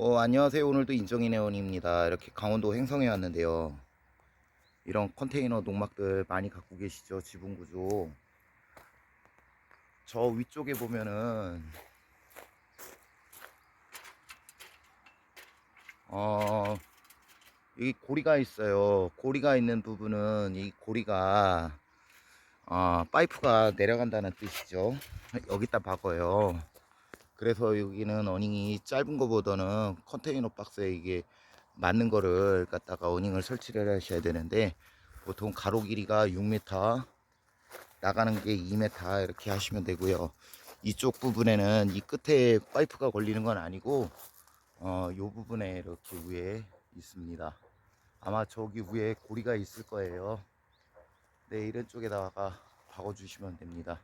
어, 안녕하세요. 오늘도 인정이네원입니다. 이렇게 강원도 횡성에 왔는데요. 이런 컨테이너 농막들 많이 갖고 계시죠? 지붕 구조. 저 위쪽에 보면은, 어, 여기 고리가 있어요. 고리가 있는 부분은 이 고리가, 어, 파이프가 내려간다는 뜻이죠. 여기다 박아요. 그래서 여기는 어닝이 짧은 거보다는 컨테이너 박스에 이게 맞는 거를 갖다가 어닝을 설치를 하셔야 되는데 보통 가로 길이가 6m 나가는 게 2m 이렇게 하시면 되고요. 이쪽 부분에는 이 끝에 파이프가 걸리는 건 아니고 어, 요 부분에 이렇게 위에 있습니다. 아마 저기 위에 고리가 있을 거예요. 네 이런 쪽에다가 박아 주시면 됩니다.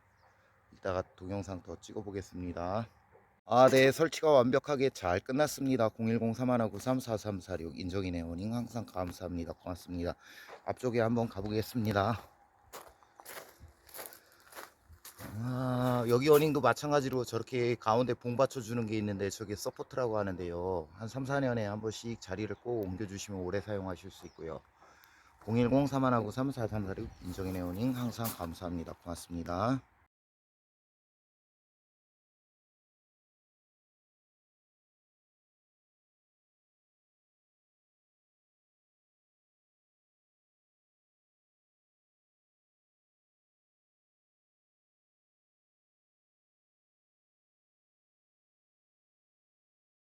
이따가 동영상 더 찍어 보겠습니다 아, 네, 설치가 완벽하게 잘 끝났습니다. 010-3159-34346 인정이네 원잉 항상 감사합니다. 고맙습니다. 앞쪽에 한번 가보겠습니다. 아, 여기 어닝도 마찬가지로 저렇게 가운데 봉 받쳐주는 게 있는데 저게 서포트라고 하는데요. 한 3, 4년에 한 번씩 자리를 꼭 옮겨주시면 오래 사용하실 수 있고요. 010-3159-34346 인정이네 원잉 항상 감사합니다. 고맙습니다.